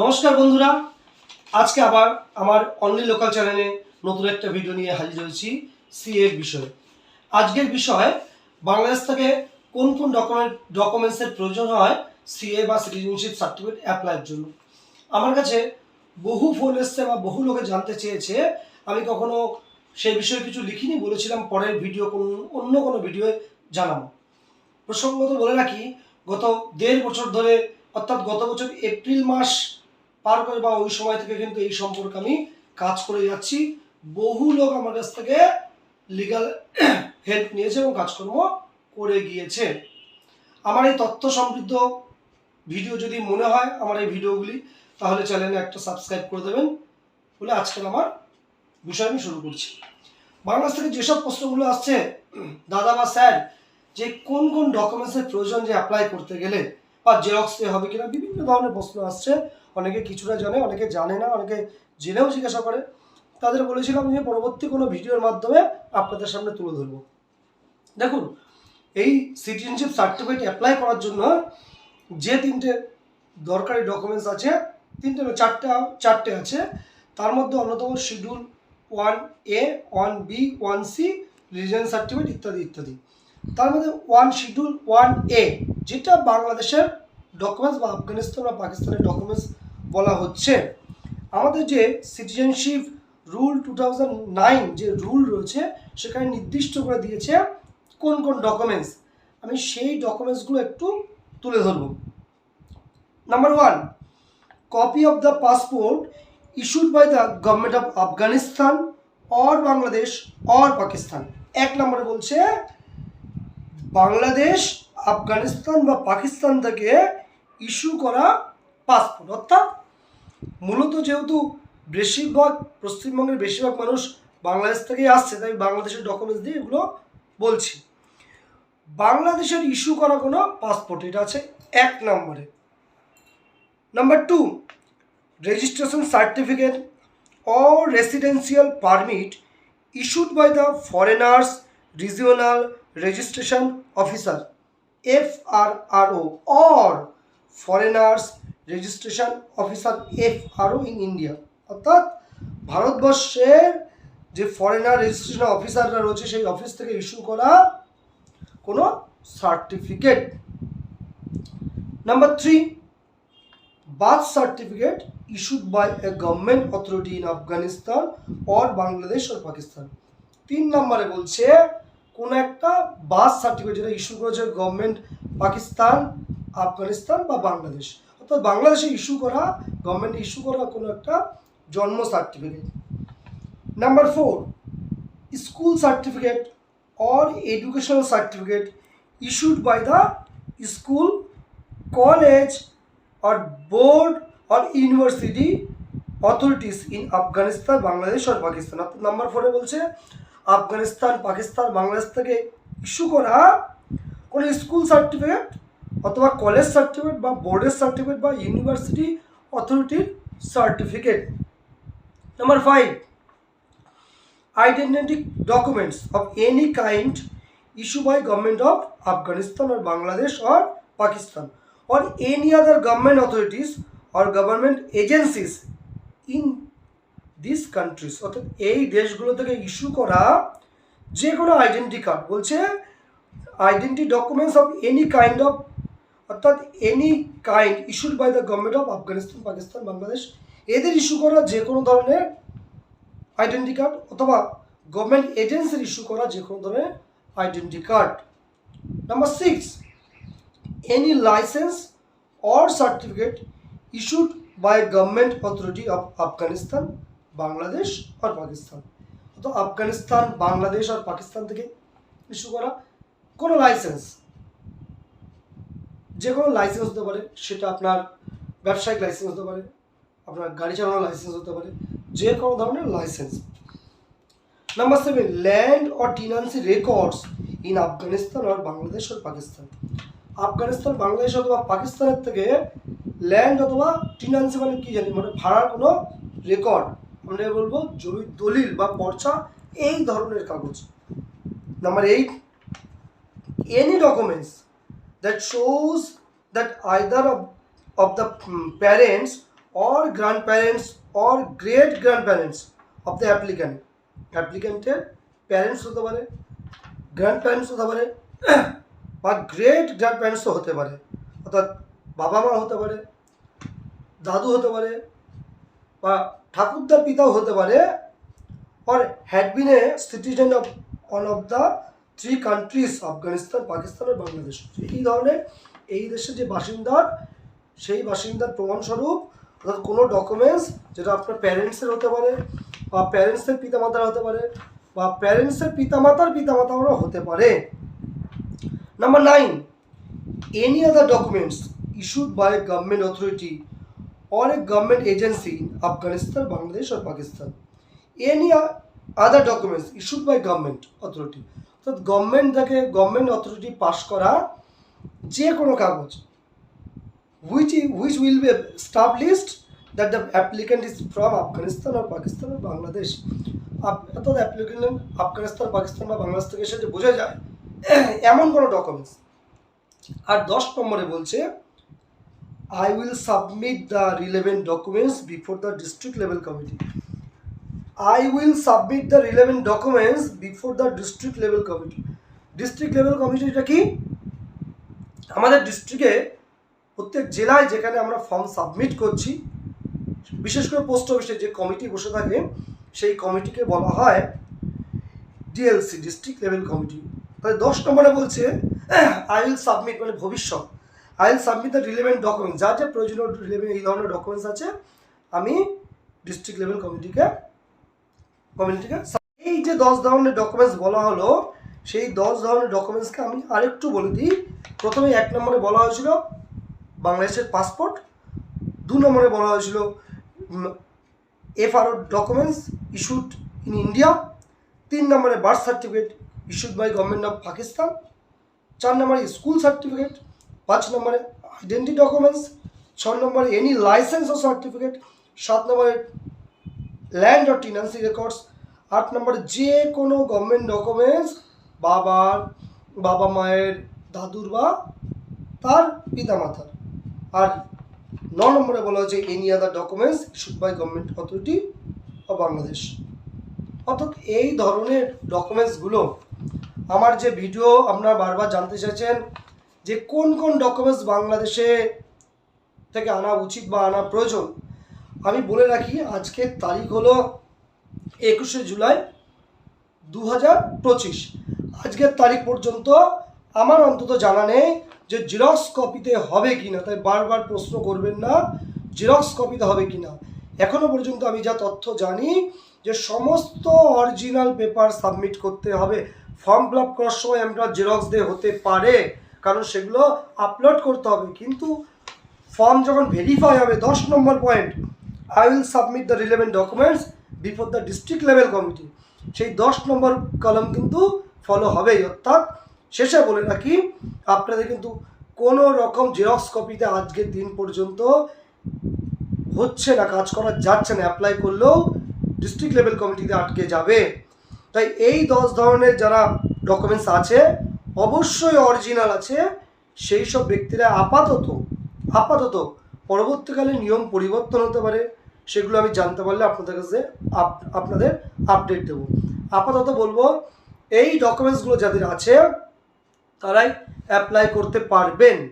নমস্কার বন্ধুরা, আজকে আবার আমার অনলি লোকাল চ্যানেলে নতুন একটা ভিডিও নিয়ে হাজির হয়েছি সিএর বিষয়ে। আজকের বিষয়, বাংলাদেশ থেকে কোন কোন ডকুমেন্ট ডকুমেন্টসের প্রয়োজন হয় সিএ বা সিটিজেনশিপ সার্টিফিকেট অ্যাপ্লাইয়ের জন্য। আমার কাছে বহু ফোন এসছে বা বহু লোকে জানতে চেয়েছে, আমি কখনো সেই বিষয়ে কিছু লিখিনি, বলেছিলাম পরের ভিডিও কোন, অন্য কোনো ভিডিও জানাব। প্রসঙ্গত বলে রাখি, গত দেড় বছর ধরে, অর্থাৎ গত বছর এপ্রিল মাস পার করে বা ওই সময় থেকে কিন্তু এই সম্পর্কে আমি কাজ করে যাচ্ছি। বহু লোক আমার কাছ থেকে লিগাল হেল্প নিয়েছে এবং কাজকর্ম করে গিয়েছে। আমার এই তথ্য সমৃদ্ধ ভিডিও যদি মনে হয় আমার এই ভিডিওগুলি তাহলে চ্যানেলে একটা সাবস্ক্রাইব করে দেবেন। বলে আজকের আমার বিষয় আমি শুরু করছি। বাংলাদেশ থেকে যেসব প্রশ্নগুলো আসছে, দাদা বা স্যার, যে কোন কোন ডকুমেন্টসের প্রয়োজন যে অ্যাপ্লাই করতে গেলে বা জেরক্স পে হবে কিনা, বিভিন্ন ধরনের প্রশ্ন আসছে। অনেকে কিছুটা জানে, অনেকে জানে না, অনেকে জেনেও জিজ্ঞাসা করে। তাদের বলেছিলাম যে পরবর্তী কোনো ভিডিওর মাধ্যমে আপনাদের সামনে তুলে ধরবো। দেখুন, এই সিটিজেনশিপ সার্টিফিকেট অ্যাপ্লাই করার জন্য যে তিনটে দরকারি ডকুমেন্টস আছে, তিনটে চারটে চারটে আছে। তার মধ্যে অন্যতম schedule one A one B one C religion certificate ইত্যাদি ইত্যাদি। তার মধ্যে ওয়ান শিডিউল ওয়ান এ যেটা বাংলাদেশের ডকুমেন্টস বা আফগানিস্তান বা পাকিস্তানের ডকুমেন্টস বলা হচ্ছে, আমাদের যে সিটিজেনশিপ রুল টু যে রুল রয়েছে, সেখানে নির্দিষ্ট করে দিয়েছে কোন কোন ডকুমেন্টস আমি সেই ডকুমেন্টসগুলো একটু তুলে ধরব। Number one copy of the passport issued by the government of Afghanistan or Bangladesh or Pakistan এক নম্বরে বলছে, বাংলাদেশ আফগানিস্তান বা পাকিস্তান থেকে ইস্যু করা পাসপোর্ট অর্থাৎ মূলত যেহেতু বেশিরভাগ, পশ্চিমবঙ্গের বেশিরভাগ মানুষ বাংলাদেশ থেকেই আসছে, তাই বাংলাদেশের ডকুমেন্টস দিয়ে এগুলো বলছি। বাংলাদেশের ইস্যু করা কোনো পাসপোর্ট এটা আছে এক নম্বরে। Number two registration certificate or residential permit issued by the foreigners, regional registration officer FRRO or foreigners registration officer FRO in India অর্থাৎ ভারতবর্ষের যে ফরেনার রেজিস্ট্রেশন অফিসাররা রয়েছে সেই অফিস থেকে ইস্যু করা কোনো certificate number three birth certificate issued by a government authority in Afghanistan or Bangladesh or Pakistan তিন নম্বরে বলছে কোন একটা বার্থ সার্টিফিকেট যেটা ইস্যু করেছে গভর্নমেন্ট পাকিস্তান, আফগানিস্তান বা বাংলাদেশ। অর্থাৎ বাংলাদেশে ইস্যু করা গভর্নমেন্ট ইস্যু করা কোনো একটা জন্ম certificate number four school certificate or educational certificate issued by the school, college or board or university authorities in Afghanistan Bangladesh আর পাকিস্তান অর্থাৎ নাম্বার ফোরে বলছে আফগানিস্তান, পাকিস্তান, বাংলাদেশ থেকে ইস্যু করা কোনো স্কুল সার্টিফিকেট অথবা কলেজ সার্টিফিকেট বা বোর্ডের সার্টিফিকেট বা ইউনিভার্সিটি অথরিটির certificate number five identity documents of any kind issue by government of Afghanistan R Bangladesh R Pakistan or any other government authorities or government agencies in these countries অর্থাৎ এই দেশগুলো থেকে issue করা যে কোনো আইডেন্টি কার্ড বলছে identity documents of any kind of অর্থাৎ any kind issued by the government of Afghanistan Pakistan Bangladesh এদের ইস্যু করা যে কোনো ধরনের আইডেন্টি কার্ড অথবা গভর্নমেন্ট এজেন্সির ইস্যু করা যে কোনো ধরনের identity card number six any licence or certificate issued by government authority of Afghanistan Bangladesh আর পাকিস্তান। তো আফগানিস্তান, বাংলাদেশ আর পাকিস্তান থেকে ইস্যু করা কোনো লাইসেন্স যে কোনো লাইসেন্স হতে পারে, সেটা আপনার ব্যবসায়িক লাইসেন্স হতে পারে, আপনার গাড়ি চালানোর লাইসেন্স হতে পারে, যে কোনো ধরনের licence number seven land or tenancy records in Afghanistan আর বাংলাদেশ আর পাকিস্তান। আফগানিস্তান, বাংলাদেশ অথবা পাকিস্তানের থেকে ল্যান্ড অথবা টিনান্সি মানে কি জানি? মানে ভাড়ার কোনো রেকর্ড আমরা বলব জমির দলিল বা পর্চা এই ধরনের কাগজ। Number eight any documents that shows that either of the parents or parents parents or great grandparents of the applicant অ্যাপ্লিক্যান্টের প্যারেন্টস হতে পারে গ্র্যান্ড প্যারেন্টস হতে পারে, বা গ্রেট গ্র্যান্ড প্যারেন্টসও হতে পারে। অর্থাৎ বাবা মা হতে পারে, দাদু হতে পারে বা ঠাকুরদার পিতাও হতে পারে, or had been a citizen of one of the three countries Afghanistan Pakistan আর বাংলাদেশ এই ধরনের এই দেশের যে বাসিন্দার, সেই বাসিন্দার প্রমাণস্বরূপ অর্থাৎ কোনো ডকুমেন্টস যেটা আপনার প্যারেন্টসের হতে পারে, বা প্যারেন্টসের পিতামাতার হতে পারে, বা প্যারেন্টসের পিতামাতার পিতামাতারও হতে পারে। Number nine any other documents by a government authority or a government agency in Afghanistan, Bangladesh or Pakistan. Any other documents issued by government. অর্থাৎ গভর্নমেন্ট থেকে গভর্নমেন্ট অথরিটি পাস করা যে কোনো কাগজ which will be established that the applicant is from Afghanistan or Pakistan or Bangladesh. আপ- অর্থাৎ applicant Afghanistan Pakistan বা বাংলাদেশ থেকে এসে যে বোঝা যায় এমন কোনো ডকুমেন্টস আর দশ নম্বরে বলছে I will submit the relevant documents before the district level committee I will submit the relevant documents before the district level committee district level কমিটিটা কি? আমাদের ডিস্ট্রিক্টে প্রত্যেক জেলায় যেখানে আমরা ফর্ম সাবমিট করছি, বিশেষ করে পোস্ট অফিসে যে কমিটি বসে থাকে, সেই কমিটিকে বলা হয় ডিএলসি ডিস্ট্রিক্ট লেভেল কমিটি তাহলে দশ নম্বরে বলছে আই উইল সাবমিট মানে ভবিষ্যৎ। I will submit the relevant document যা যা প্রয়োজনীয় রিলেভেন্ট এই ধরনের ডকুমেন্টস আছে, আমি ডিস্ট্রিক্ট লেভেল কমিটিকে কমিটিকে এই যে দশ ধরনের ডকুমেন্টস বলা হলো, সেই দশ ধরনের ডকুমেন্টসকে আমি আরেকটু বলে দিই। প্রথমে এক নম্বরে বলা হয়েছিল বাংলাদেশের পাসপোর্ট দু নম্বরে বলা হয়েছিল FRO documents issued in India তিন নম্বরে birth certificate issued by government of Pakistan চার নম্বরে স্কুল সার্টিফিকেট পাঁচ নম্বরে আইডেন্টি ডকুমেন্টস ছ নম্বরে এনি লাইসেন্স ও সার্টিফিকেট সাত নম্বরে ল্যান্ড অর টিনান্সি রেকর্ডস আট নম্বরে যে কোনো গভর্নমেন্ট ডকুমেন্টস বাবার, বাবা মায়ের, দাদুর বা তার পিতামাতার। আর ন নম্বরে বলা হচ্ছে any other documents issued by government authority of Bangladesh অর্থাৎ এই ধরনের ডকুমেন্টসগুলো আমার যে ভিডিও আপনারা বারবার জানতে চাইছেন যে কোন কোন ডকুমেন্টস বাংলাদেশে থেকে আনা উচিত বা আনা প্রয়োজন, আমি বলে রাখি আজকের তারিখ হলো একুশে জুলাই দু হাজার পঁচিশ। আজকের তারিখ পর্যন্ত আমার অন্তত জানা নেই যে জেরক্স কপিতে হবে কি না তাই বারবার প্রশ্ন করবেন না জেরক্স কপিতে হবে কি না এখনও পর্যন্ত আমি যা তথ্য জানি যে সমস্ত অরিজিনাল পেপার সাবমিট করতে হবে। ফর্ম ফিল আপ করার সময় আমরা জেরক্স দিয়ে হতে পারে। কারণ সেগুলো আপলোড করতে হবে। কিন্তু ফর্ম যখন ভেরিফাই হবে, দশ নম্বর point I will submit the relevant documents before the district level committee সেই দশ নম্বর কলম কিন্তু ফলো হবেই। অর্থাৎ শেষে বলে রাখি, আপনাদের কিন্তু কোনো রকম জেরক্স কপিতে আজকের দিন পর্যন্ত হচ্ছে না, কাজ করা যাচ্ছে না। অ্যাপ্লাই করলেও ডিস্ট্রিক্ট লেভেল কমিটিতে আটকে যাবে। তাই এই দশ ধরনের যারা ডকুমেন্টস আছে অবশ্যই অরিজিনাল আছে। সেই সব ব্যক্তিরা আপাতত আপাতত পরবর্তীকালে নিয়ম পরিবর্তন হতে পারে, সেগুলো আমি জানতে পারলে আপনাদের কাছে আপ- আপনাদের আপডেট দেব। আপাতত বলব, এই ডকুমেন্টসগুলো যাদের আছে, তারাই অ্যাপ্লাই করতে পারবেন।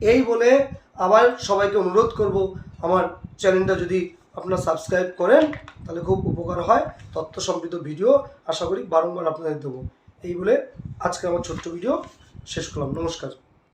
এই বলে আবার সবাইকে অনুরোধ করব, আমার চ্যানেলটা যদি আপনারা সাবস্ক্রাইব করেন, তাহলে খুব উপকার হয় তথ্য সমৃদ্ধ ভিডিও আশা করি বারংবার আপনাদের দেবো। এই বলে আজকে আমার ছোট্ট ভিডিও শেষ করলাম। নমস্কার।